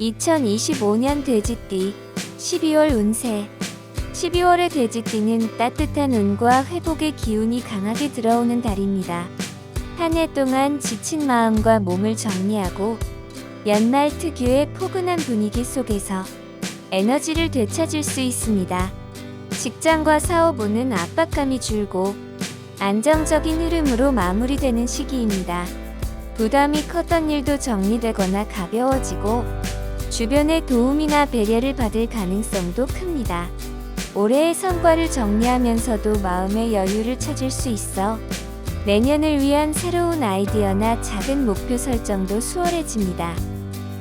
2025년 돼지띠 12월 운세 12월의 돼지띠는 따뜻한 운과 회복의 기운이 강하게 들어오는 달입니다. 한 해 동안 지친 마음과 몸을 정리하고 연말 특유의 포근한 분위기 속에서 에너지를 되찾을 수 있습니다. 직장과 사업 운은 압박감이 줄고 안정적인 흐름으로 마무리되는 시기입니다. 부담이 컸던 일도 정리되거나 가벼워지고 주변의 도움이나 배려를 받을 가능성도 큽니다. 올해의 성과를 정리하면서도 마음의 여유를 찾을 수 있어 내년을 위한 새로운 아이디어나 작은 목표 설정도 수월해집니다.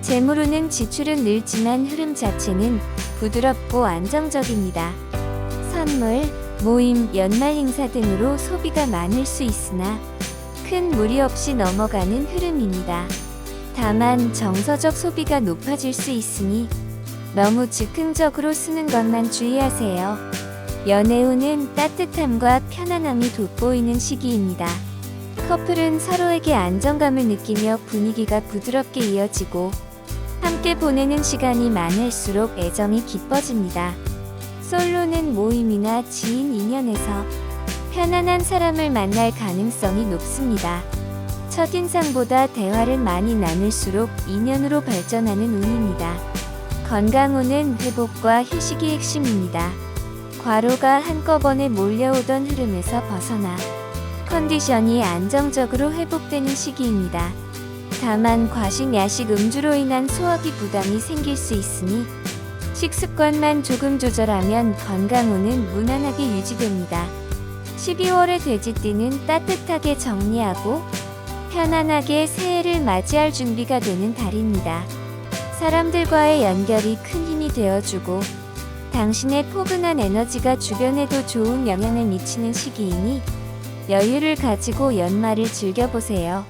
재물운은 지출은 늘지만 흐름 자체는 부드럽고 안정적입니다. 선물, 모임, 연말 행사 등으로 소비가 많을 수 있으나 큰 무리 없이 넘어가는 흐름입니다. 다만 정서적 소비가 높아질 수 있으니 너무 즉흥적으로 쓰는 것만 주의하세요. 연애운은 따뜻함과 편안함이 돋보이는 시기입니다. 커플은 서로에게 안정감을 느끼며 분위기가 부드럽게 이어지고 함께 보내는 시간이 많을수록 애정이 깊어집니다. 솔로는 모임이나 지인 인연에서 편안한 사람을 만날 가능성이 높습니다. 첫인상보다 대화를 많이 나눌수록 인연으로 발전하는 운입니다. 건강운은 회복과 휴식이 핵심입니다. 과로가 한꺼번에 몰려오던 흐름에서 벗어나 컨디션이 안정적으로 회복되는 시기입니다. 다만 과식 야식 음주로 인한 소화기 부담이 생길 수 있으니 식습관만 조금 조절하면 건강운은 무난하게 유지됩니다. 12월의 돼지띠는 따뜻하게 정리하고 편안하게 새해를 맞이할 준비가 되는 달입니다. 사람들과의 연결이 큰 힘이 되어주고 당신의 포근한 에너지가 주변에도 좋은 영향을 미치는 시기이니 여유를 가지고 연말을 즐겨보세요.